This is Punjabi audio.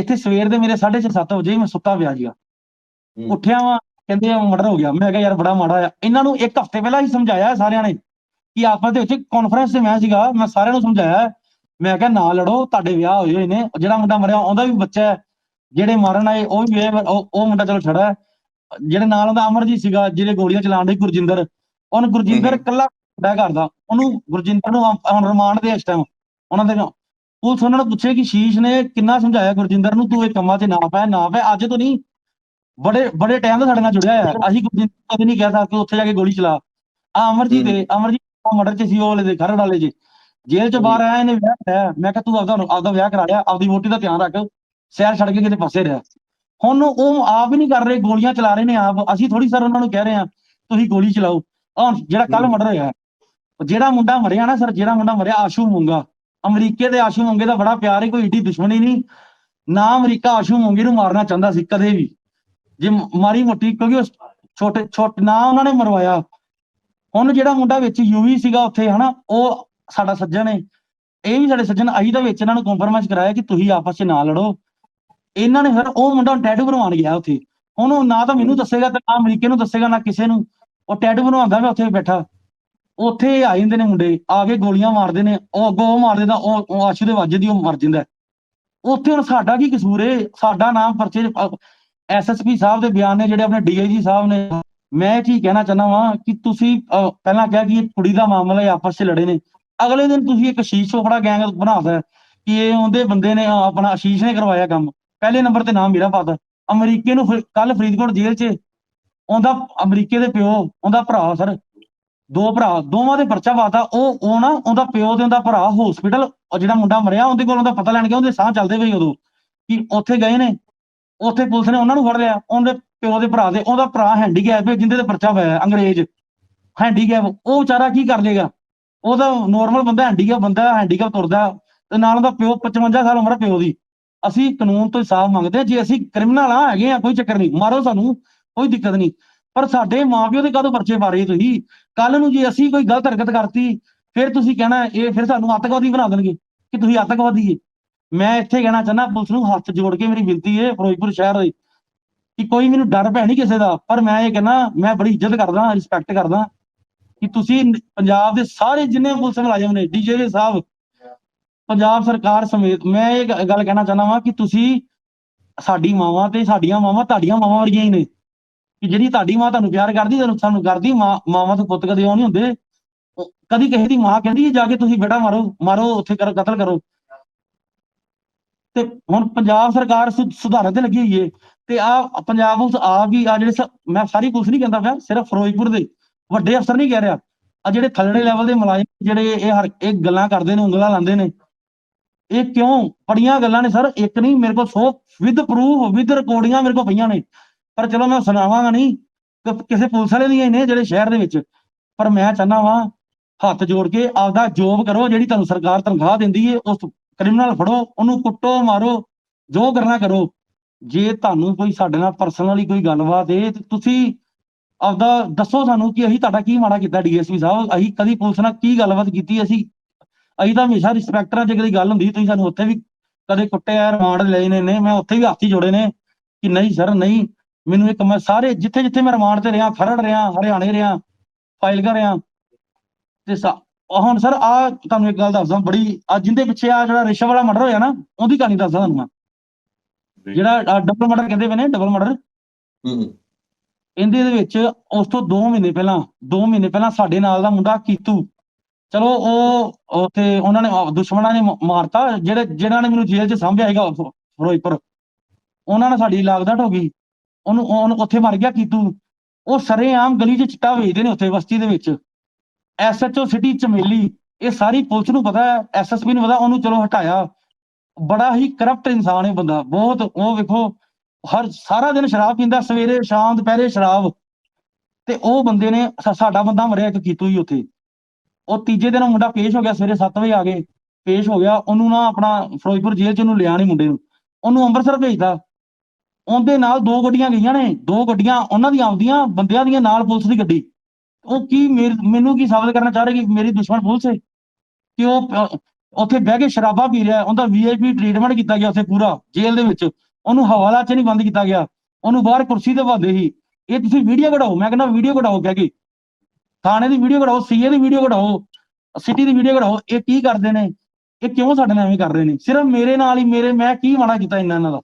ਇੱਥੇ ਸਵੇਰ ਦੇ ਮੇਰੇ 6:30 7 ਵਜੇ ਮੈਂ ਸੁੱਤਾ ਪਿਆ ਹੂੰ। ਉੱਠਿਆ ਵਾਂ ਕਹਿੰਦੇ ਮਰਡਰ ਹੋ ਗਿਆ। ਮੈਂ ਕਿਹਾ ਯਾਰ ਬੜਾ ਮਾੜਾ ਆ। ਇਹਨਾਂ ਨੂੰ ਇੱਕ ਹਫ਼ਤੇ ਪਹਿਲਾਂ ਹੀ ਸਮਝਾਇਆ ਸਾਰਿਆਂ ਨੇ ਕਿ ਆਪਸ ਦੇ ਵਿੱਚ ਕਾਨਫਰੰਸ ਤੇ ਮੈਂ ਸੀਗਾ ਮੈਂ ਸਾਰਿਆਂ ਨੂੰ ਸਮਝਾਇਆ। ਮੈਂ ਕਿਹਾ ਨਾ ਲੜੋ ਤੁਹਾਡੇ ਵਿਆਹ ਹੋਏ ਹੋਏ ਨੇ। ਜਿਹੜਾ ਮੁੰਡਾ ਮਰਿਆ ਉਹਦਾ ਵੀ ਬੱਚਾ ਹੈ। ਜਿਹੜੇ ਮਾਰਨ ਆਏ ਉਹ ਵੀ ਉਹ ਮੁੰਡਾ ਚਲੋ ਛੜਾ ਹੈ ਜਿਹੜੇ ਨਾਲ ਉਹਦਾ ਅਮਰਜੀਤ ਸੀਗਾ ਜਿਹੜੇ ਗੋਲੀਆਂ ਚਲਾਉਣ ਦੇ ਗੁਰਜਿੰਦਰ। ਉਹਨ ਗੁਰਜਿੰਦਰ। ਇਕੱਲਾ ਬੈ ਕਰਦਾ ਉਹਨੂੰ ਗੁਰਜਿੰਦਰ ਨੂੰ ਹੁਣ ਰਿਮਾਂਡ ਦੇ ਇਸ ਟਾਈਮ ਉਹਨਾਂ ਦੇ। ਪੁਲਿਸ ਉਹਨਾਂ ਨੂੰ ਪੁੱਛੇ ਕਿ ਸ਼ੀਸ਼ ਨੇ ਕਿੰਨਾ ਸਮਝਾਇਆ ਗੁਰਜਿੰਦਰ ਨੂੰ ਤੂੰ ਇਹ ਕੰਮਾਂ 'ਚ ਨਾ ਪੈ ਨਾ ਪੈ। ਅੱਜ ਤੋਂ ਨਹੀਂ ਬੜੇ ਬੜੇ ਟਾਈਮ ਤੋਂ ਸਾਡੇ ਨਾਲ ਜੁੜਿਆ ਹੈ ਅਸੀਂ ਗੁਰਜਿੰਦਰ ਨੂੰ ਕਦੇ ਨਹੀਂ ਕਹਿ ਸਕਦੇ ਉੱਥੇ ਜਾ ਕੇ ਗੋਲੀ ਚਲਾ। ਆ ਅਮਰਜੀਤ। ਦੇ ਅਮਰਜੀਤ ਮਰਡਰ 'ਚ ਸੀ ਉਹ ਵਾਲੇ ਦੇ ਖਰੜ ਵਾਲੇ ਜੇ। ਜੇਲ੍ਹ 'ਚੋਂ ਬਾਹਰ ਆਇਆ ਇਹਨੇ ਵਿਆਹ ਕਰਾਇਆ ਮੈਂ ਕਿਹਾ ਤੂੰ ਆਪਦਾ ਆਪਦਾ ਵਿਆਹ ਕਰਾ ਲਿਆ ਆਪਦੀ ਵੋਟੀ ਦਾ ਧਿਆਨ ਰੱਖ। ਸ਼ਹਿਰ ਛੱਡ ਕੇ ਕਿਤੇ ਪਾਸੇ ਰਹਿ। ਹੁਣ ਉਹ ਆਪ ਹੀ ਨਹੀਂ ਕਰ ਰਹੇ ਗੋਲੀਆਂ ਚਲਾ ਰਹੇ ਨੇ ਆਪ। ਅਸੀਂ ਥੋੜੀ ਸਰ ਉਹਨਾਂ ਨੂੰ ਕਹਿ ਰਹੇ ਹਾਂ ਤੁਸੀਂ ਗੋਲੀ ਚਲਾਓ। ਆਹ ਜਿਹੜਾ ਕੱਲ। ਮਰਡਰ ਹੋਇਆ ਜਿਹੜਾ ਮੁੰਡਾ ਮਰਿਆ ਨਾ ਸਰ ਜਿਹੜਾ ਮੁੰਡਾ ਮਰਿਆ ਆਸ਼ੂ ਮੁੰਗਾ। ਅਮਰੀਕੇ ਦੇ ਆਸ਼ੂ ਮੁੰਗੇ ਦਾ ਬੜਾ ਪਿਆਰ ਹੈ, ਕੋਈ ਏਡੀ ਦੁਸ਼ਮਣੀ ਨਹੀਂ। ਨਾ ਅਮਰੀਕਾ ਆਸ਼ੂ ਮੁੰਗੇ ਨੂੰ ਮਾਰਨਾ ਚਾਹੁੰਦਾ ਸੀ, ਕਦੇ ਵੀ। ਜੇ ਮਾਰੀ ਮੋਟੀ, ਕਿਉਂਕਿ ਉਹ ਛੋਟੇ ਛੋਟੇ, ਨਾ ਉਹਨਾਂ ਨੇ ਮਰਵਾਇਆ। ਹੁਣ ਜਿਹੜਾ ਮੁੰਡਾ ਵਿੱਚ ਯੂਵੀ ਸੀਗਾ ਉੱਥੇ, ਹਨਾ, ਉਹ ਸਾਡਾ ਸੱਜਣ ਹੈ। ਇਹ ਵੀ ਸਾਡੇ ਸੱਜਣ ਅਹੀ ਦਾ ਵਿੱਚ ਇਹਨਾਂ ਨੂੰ ਕੰਪਰਮਾਈਜ਼ ਕਰਾਇਆ ਕਿ ਤੁਸੀਂ ਆਪਸ 'ਚ ਨਾ ਲੜੋ। ਇਹਨਾਂ ਨੇ ਫਿਰ ਉਹ ਮੁੰਡਾ ਟੈਟੂ ਬਣਵਾਉਣ ਗਿਆ ਉੱਥੇ। ਹੁਣ ਉਹ ਨਾ ਤਾਂ ਮੈਨੂੰ ਦੱਸੇਗਾ ਤੇ ਨਾ ਅਮਰੀਕੇ ਨੂੰ ਦੱਸੇਗਾ, ਨਾ ਕਿਸੇ ਨੂੰ। ਉਹ ਟੈਟੂ ਬਣਵਾਉਂਦਾ ਮੈਂ ਉੱਥੇ ਬੈਠਾ। ਉੱਥੇ ਆ ਜਾਂਦੇ ਨੇ ਮੁੰਡੇ, ਆ ਕੇ ਗੋਲੀਆਂ ਮਾਰਦੇ ਨੇ, ਉਹ ਅੱਗੋਂ ਉਹ ਮਾਰਦੇ ਦਿੰਦਾ, ਉਹ ਉਹ ਆਸ਼ੂ ਦੇ ਵੱਜਦੀ ਉਹ ਮਰ ਜਾਂਦਾ। ਉੱਥੇ ਹੁਣ ਸਾਡਾ ਕੀ ਕਸੂਰ ਏ? ਸਾਡਾ ਨਾਮ ਪਰਚੇ ਐਸਐਸਪੀ ਸਾਹਿਬ ਦੇ ਬਿਆਨ ਨੇ, ਜਿਹੜੇ ਆਪਣੇ ਡੀਆਈਜੀ ਸਾਹਿਬ ਨੇ। ਮੈਂ ਇਹ ਚੀਜ਼ ਕਹਿਣਾ ਚਾਹੁੰਦਾ ਵਾਂ ਕਿ ਤੁਸੀਂ ਪਹਿਲਾਂ ਕਿਹਾ ਕਿ ਇਹ ਕੁੜੀ ਦਾ ਮਾਮਲਾ ਹੈ ਆਪਸ 'ਚ ਲੜੇ ਨੇ। ਅਗਲੇ ਦਿਨ ਤੁਸੀਂ ਇੱਕ ਆਸ਼ੀਸ਼ ਚੋਪੜਾ ਗੈਂਗ ਬਣਾਤਾ ਕਿ ਇਹ ਉਹਦੇ ਬੰਦੇ ਨੇ ਆਪਣਾ ਅਸ਼ੀਸ਼ ਨੇ ਕਰਵਾਇਆ ਕੰਮ। ਪਹਿਲੇ ਨੰਬਰ ਤੇ ਨਾਮ ਮੇਰਾ ਪਾਤਾ ਅਮਰੀਕੇ ਨੂੰ ਕੱਲ ਫਰੀਦਕੋਟ ਜੇਲ੍ਹ 'ਚ, ਉਹਦਾ ਅਮਰੀਕੇ ਦੇ ਪਿਓ, ਉਹਦਾ ਭਰਾ ਸਰ ਦੋ ਭਰਾ, ਦੋਵਾਂ ਦੇ ਪਰਚਾ ਪਾਤਾ ਉਹ ਉਹ ਨਾ ਉਹਦਾ ਪਿਓ ਤੇ ਉਹਦਾ ਭਰਾ ਹਸਪੀਟਲ ਜਿਹੜਾ ਮੁੰਡਾ ਮਰਿਆ, ਉਹਦੇ ਕੋਲ ਉਹਦਾ ਪਤਾ ਲੈਣ ਗਿਆ, ਉਹਦੇ ਸਾਹ ਚੱਲਦੇ ਪਏ ਉਦੋਂ ਕਿ ਉੱਥੇ ਗਏ ਨੇ। ਉੱਥੇ ਪੁਲਿਸ ਨੇ ਉਹਨਾਂ ਨੂੰ ਫੜ ਲਿਆ। ਉਹਦੇ ਪਿਓ ਦੇ ਭਰਾ ਦੇ, ਉਹਦਾ ਭਰਾ ਹੈਂਡੀਕੈਪ ਹੈ, ਜਿੰਦੇ ਤੇ ਪਰਚਾ ਹੋਇਆ ਅੰਗਰੇਜ਼। ਹੈਂਡੀਕੈਪ ਉਹ ਵਿਚਾਰਾ ਕੀ ਕਰ ਲੇਗਾ ਉਹਦਾ ਨੋਰਮਲ ਬੰਦਾ ਹੈਂਡੀਕੈਪ ਬੰਦਾ ਹੈਂਡੀਕੈਪ ਤੁਰਦਾ। ਤੇ ਨਾਲ ਉਹਦਾ ਪਿਓ 55 ਸਾਲ ਉਮਰ ਪਿਓ ਦੀ। ਅਸੀਂ ਕਾਨੂੰਨ ਤੋਂ ਇਨਸਾਫ ਮੰਗਦੇ ਜੇ ਅਸੀਂ ਕ੍ਰਿਮੀਨਲ ਆ, ਹੈਗੇ ਆ, ਕੋਈ ਚੱਕਰ ਨਹੀਂ। ਮਾਰੋ ਸਾਨੂੰ, ਕੋਈ ਦਿੱਕਤ ਨਹੀਂ। ਪਰ ਸਾਡੇ ਮਾਪਿਓ ਦੇ ਕਦੋਂ ਪਰਚੇ ਪਾ ਰਹੇ ਤੁਸੀਂ? ਕੱਲ ਨੂੰ ਜੇ ਅਸੀਂ ਕੋਈ ਗਲਤ ਹਰਕਤ ਕਰਤੀ, ਫਿਰ ਤੁਸੀਂ ਕਹਿਣਾ ਇਹ ਫਿਰ ਸਾਨੂੰ ਅੱਤਵਾਦੀ ਬਣਾ ਦੇਣਗੇ ਕਿ ਤੁਸੀਂ ਅੱਤਵਾਦੀ ਏ। ਮੈਂ ਇੱਥੇ ਕਹਿਣਾ ਚਾਹੁੰਦਾ, ਪੁਲਿਸ ਨੂੰ ਹੱਥ ਜੋੜ ਕੇ ਮੇਰੀ ਬੇਨਤੀ ਹੈ ਫਿਰੋਜ਼ਪੁਰ ਸ਼ਹਿਰ ਦੇ ਕਿ ਕੋਈ ਮੈਨੂੰ ਡਰ ਭੈ ਨਹੀਂ ਕਿਸੇ ਦਾ। ਪਰ ਮੈਂ ਇਹ ਕਹਿੰਦਾ, ਮੈਂ ਬੜੀ ਇੱਜ਼ਤ ਕਰਦਾ ਰਿਸਪੈਕਟ ਕਰਦਾ ਕਿ ਤੁਸੀਂ ਪੰਜਾਬ ਦੇ ਸਾਰੇ ਜਿੰਨੇ ਪੁਲਿਸ ਮੁਲਾਜ਼ਮ ਨੇ ਡੀਜੇ ਸਾਹਿਬ, ਪੰਜਾਬ ਸਰਕਾਰ ਸਮੇਤ ਮੈਂ ਇਹ ਗੱਲ ਕਹਿਣਾ ਚਾਹੁੰਦਾ ਵਾਂ ਕਿ ਤੁਸੀਂ ਸਾਡੀ ਮਾਵਾਂ ਤੇ ਸਾਡੀਆਂ ਮਾਵਾਂ ਤੁਹਾਡੀਆਂ ਮਾਵਾਂ ਵਰਗੀਆਂ ਹੀ ਨੇ। ਕਿ ਜਿਹੜੀ ਤੁਹਾਡੀ ਮਾਂ ਤੁਹਾਨੂੰ ਪਿਆਰ ਕਰਦੀ, ਤੁਹਾਨੂੰ, ਸਾਨੂੰ ਕਰਦੀ, ਮਾਂ, ਮਾਵਾਂ ਤੋਂ ਪੁੱਤ ਕਦੇ ਉਹ ਨਹੀਂ ਹੁੰਦੇ। ਕਦੀ ਕਿਸੇ ਦੀ ਮਾਂ ਕਹਿੰਦੀ ਜਾ ਕੇ ਤੁਸੀਂ ਬੇਟਾ ਮਾਰੋ ਮਾਰੋ, ਉੱਥੇ ਕਰੋ, ਕਤਲ ਕਰੋ। ਤੇ ਹੁਣ ਪੰਜਾਬ ਸਰਕਾਰ ਸੁਧਾਰਨ ਤੇ ਲੱਗੀ ਹੋਈ ਏ। ਤੇ ਆ ਪੰਜਾਬ ਪੁਲਿਸ ਆ ਵੀ, ਆ ਜਿਹੜੇ ਮੈਂ ਸਾਰੀ ਪੁਲਿਸ ਨਹੀਂ ਕਹਿੰਦਾ ਪਿਆ, ਸਿਰਫ ਫਿਰੋਜ਼ਪੁਰ ਦੇ ਵੱਡੇ ਅਫਸਰ ਨਹੀਂ ਕਹਿ ਰਿਹਾ। ਆ ਜਿਹੜੇ ਥੱਲੜੇ ਲੈਵਲ ਦੇ ਮੁਲਾਜ਼ਮ ਜਿਹੜੇ ਇਹ ਹਰ, ਇਹ ਗੱਲਾਂ ਕਰਦੇ ਨੇ, ਉਂਗਲਾਂ ਲਾਉਂਦੇ ਨੇ। ਇਹ ਕਿਉਂ? ਬੜੀਆਂ ਗੱਲਾਂ ਨੇ, ਸਰ। ਇੱਕ ਨਹੀਂ, ਮੇਰੇ ਕੋਲ 100 ਵਿਦ ਪ੍ਰੂਫ ਵਿਦ ਰਿਕਾਰਡਿੰਗਾਂ ਮੇਰੇ ਕੋਲ ਪਈਆਂ ਨੇ। ਪਰ ਚਲੋ ਮੈਂ ਸੁਣਾਵਾਂਗਾ ਨਹੀਂ ਕਿਸੇ ਪੁਲਿਸ ਵਾਲੇ ਦੀਆਂ ਨੇ ਜਿਹੜੇ ਸ਼ਹਿਰ ਦੇ ਵਿੱਚ। ਪਰ ਮੈਂ ਚਾਹੁੰਦਾ ਵਾਂ, ਹੱਥ ਜੋੜ ਕੇ ਆਪਦਾ ਜੋਬ ਕਰੋ, ਜਿਹੜੀ ਤੁਹਾਨੂੰ ਸਰਕਾਰ ਤਨਖਾਹ ਦਿੰਦੀ ਏ, ਉਸ ਕ੍ਰਿਮੀਨਲ ਫੜੋ, ਉਹਨੂੰ ਕੁੱਟੋ, ਮਾਰੋ, ਜੋ ਕਰਨਾ ਕਰੋ। ਜੇ ਤੁਹਾਨੂੰ ਕੋਈ ਸਾਡੇ ਨਾਲ ਪਰਸਨਲੀ ਕੋਈ ਗੱਲਬਾਤ ਏ ਤੁਸੀਂ ਆਪਦਾ ਦੱਸੋ ਸਾਨੂੰ ਕਿ ਅਸੀਂ ਤੁਹਾਡਾ ਕੀ ਮਾੜਾ ਕੀਤਾ ਡੀਐਸਪੀ ਸਾਹਿਬ। ਅਸੀਂ ਕਦੀ ਪੁਲਿਸ ਨਾਲ ਕੀ ਗੱਲਬਾਤ ਕੀਤੀ ਅਸੀਂ ਅਸੀਂ ਤਾਂ ਹਮੇਸ਼ਾ ਰਿਸਪੈਕਟਰਾਂ ਚ ਕਦੀ ਗੱਲ ਹੁੰਦੀ, ਤੁਸੀਂ ਸਾਨੂੰ ਉੱਥੇ ਵੀ ਕਦੇ ਕੁੱਟਿਆ, ਰਿਮਾਂਡ ਲਏ ਨੇ ਨੇ ਮੈਂ ਉੱਥੇ ਵੀ ਹੱਥ ਹੀ ਜੋੜੇ ਨੇ, ਕਿ ਨਹੀਂ, ਸਰ, ਨਹੀਂ। ਮੈਨੂੰ ਇੱਕ ਮੈਂ ਸਾਰੇ ਜਿੱਥੇ ਜਿੱਥੇ ਮੈਂ ਰਿਮਾਂਡ ਤੇ ਰਿਹਾ ਖਰੜ ਰਿਹਾ ਹਰਿਆਣੇ ਰਿਹਾ ਫਾਈਲ ਕਰ ਰਿਹਾ ਤੇ ਹੁਣ ਸਰ ਆ ਤੁਹਾਨੂੰ ਇੱਕ ਗੱਲ ਦੱਸਦਾ ਬੜੀ ਆ ਜਿੰਦੇ ਪਿੱਛੇ ਆ ਜਿਹੜਾ ਰਿਸ਼ਵ ਵਾਲਾ ਮਰਡਰ ਹੋਇਆ ਨਾ ਉਹਦੀ ਕਹਾਣੀ ਦੱਸਦਾ ਤੁਹਾਨੂੰ ਮੈਂ। ਜਿਹੜਾ ਡਬਲ ਮਰਡਰ ਕਹਿੰਦੇ ਪਏ ਨੇ ਡਬਲ ਮਰਡਰ ਹੂੰ ਇਹਦੇ ਦੇ ਵਿੱਚ ਉਸ ਤੋਂ 2 ਮਹੀਨੇ ਪਹਿਲਾਂ 2 ਮਹੀਨੇ ਪਹਿਲਾਂ ਸਾਡੇ ਨਾਲ ਦਾ ਮੁੰਡਾ ਕੀਤੂ। ਚਲੋ ਉਹ ਉੱਥੇ ਉਹਨਾਂ ਨੇ ਦੁਸ਼ਮਣਾਂ ਨੇ ਮਾਰਤਾ ਜਿਹੜੇ ਜਿਹਨਾਂ ਨੇ ਮੈਨੂੰ ਜੇਲ੍ਹ 'ਚ ਸਾਂਭਿਆ ਹੈਗਾ ਫਿਰੋਜ਼ਪੁਰ। ਉਹਨਾਂ ਨੇ ਸਾਡੀ ਲਾਗਦਾਟ ਹੋ ਗਈ। ਉਹਨੂੰ ਉਹਨੂੰ ਉੱਥੇ ਮਰ ਗਿਆ ਕੀਤੂ। ਉਹ ਸਰੇਆਮ ਗਲੀ 'ਚ ਚਿੱਟਾ ਵੇਚਦੇ ਨੇ ਉੱਥੇ ਬਸਤੀ ਦੇ ਵਿੱਚ। ਐਸਐਚਓ ਸਿਟੀ ਚਮੇਲੀ, ਇਹ ਸਾਰੀ ਪੁਲਿਸ ਨੂੰ ਪਤਾ ਹੈ ਐਸਐਸਪੀ ਨੂੰ ਪਤਾ, ਉਹਨੂੰ ਚਲੋ ਹਟਾਇਆ। ਬੜਾ ਹੀ ਕਰਪਟ ਇਨਸਾਨ ਹੈ ਬੰਦਾ, ਬਹੁਤ, ਉਹ ਵੇਖੋ, ਹਰ, ਸਾਰਾ ਦਿਨ ਸ਼ਰਾਬ ਪੀਂਦਾ, ਸਵੇਰੇ, ਸ਼ਾਮ, ਦੁਪਹਿਰੇ ਸ਼ਰਾਬ। ਤੇ ਉਹ ਬੰਦੇ ਨੇ ਸਾਡਾ ਬੰਦਾ ਮਰਿਆ ਇੱਕ ਕੀਤੂ ਹੀ ਉੱਥੇ। ਉਹ ਤੀਜੇ ਦਿਨ ਉਹ ਮੁੰਡਾ ਪੇਸ਼ ਹੋ ਗਿਆ, ਸਵੇਰੇ 7 ਵਜੇ ਆ ਗਏ ਪੇਸ਼ ਹੋ ਗਿਆ। ਉਹਨੂੰ ਨਾ ਆਪਣਾ ਫਿਰੋਜ਼ਪੁਰ ਜੇਲ੍ਹ ਚ ਉਹਨੂੰ ਲਿਆ ਨਹੀਂ ਮੁੰਡੇ ਨੂੰ। ਉਹਨੂੰ ਅੰਮ੍ਰਿਤਸਰ ਭੇਜਦਾ ਉਹਦੇ ਨਾਲ ਦੋ ਗੱਡੀਆਂ ਗਈਆਂ ਨੇ, ਦੋ ਗੱਡੀਆਂ ਉਹਨਾਂ ਦੀਆਂ ਆਉਂਦੀਆਂ, ਬੰਦਿਆਂ ਦੀਆਂ ਨਾਲ ਪੁਲਿਸ ਦੀ ਗੱਡੀ। ਉਹ ਕੀ ਮੇਰ- ਮੈਨੂੰ ਕੀ ਸਾਬਤ ਕਰਨਾ ਚਾਹ ਰਹੇ ਕਿ ਮੇਰੀ ਦੁਸ਼ਮਣ ਪੁਲਿਸ ਹੈ? ਕਿ ਉਹ ਉੱਥੇ ਬਹਿ ਕੇ ਸ਼ਰਾਬਾ ਪੀ ਰਿਹਾ, ਉਹਦਾ ਵੀਆਈਪੀ ਟ੍ਰੀਟਮੈਂਟ ਕੀਤਾ ਗਿਆ ਉੱਥੇ ਪੂਰਾ, ਜੇਲ੍ਹ ਦੇ ਵਿੱਚ। ਉਹਨੂੰ ਹਵਾਲਾ 'ਚ ਨਹੀਂ ਬੰਦ ਕੀਤਾ ਗਿਆ। ਉਹਨੂੰ ਬਾਹਰ ਕੁਰਸੀ ਤੇ ਬਾਂਦੇ ਸੀ। ਇਹ ਤੁਸੀਂ ਵੀਡੀਓ ਕਢਾਓ, ਮੈਂ ਕਹਿੰਦਾ ਵੀਡੀਓ ਕਢਾਓ ਕਹਿ ਕੇ। ਥਾਣੇ ਦੀ ਵੀਡੀਓ ਕਢਾਓ ਸੀਏ ਦੀ ਵੀਡੀਓ ਕਢਾਓ ਸਿਟੀ ਦੀ ਵੀਡੀਓ ਕਢਾਓ, ਇਹ ਕੀ ਕਰਦੇ ਨੇ? ਇਹ ਕਿਉਂ ਸਾਡੇ ਨਾਲ ਐਵੇਂ ਕਰ ਰਹੇ ਨੇ? ਸਿਰਫ ਮੇਰੇ ਨਾਲ ਹੀ ਮੇਰੇ, ਮੈਂ ਕੀ ਮਾੜਾ ਕੀਤਾ ਇੰਨਾ ਇਹਨਾਂ ਦਾ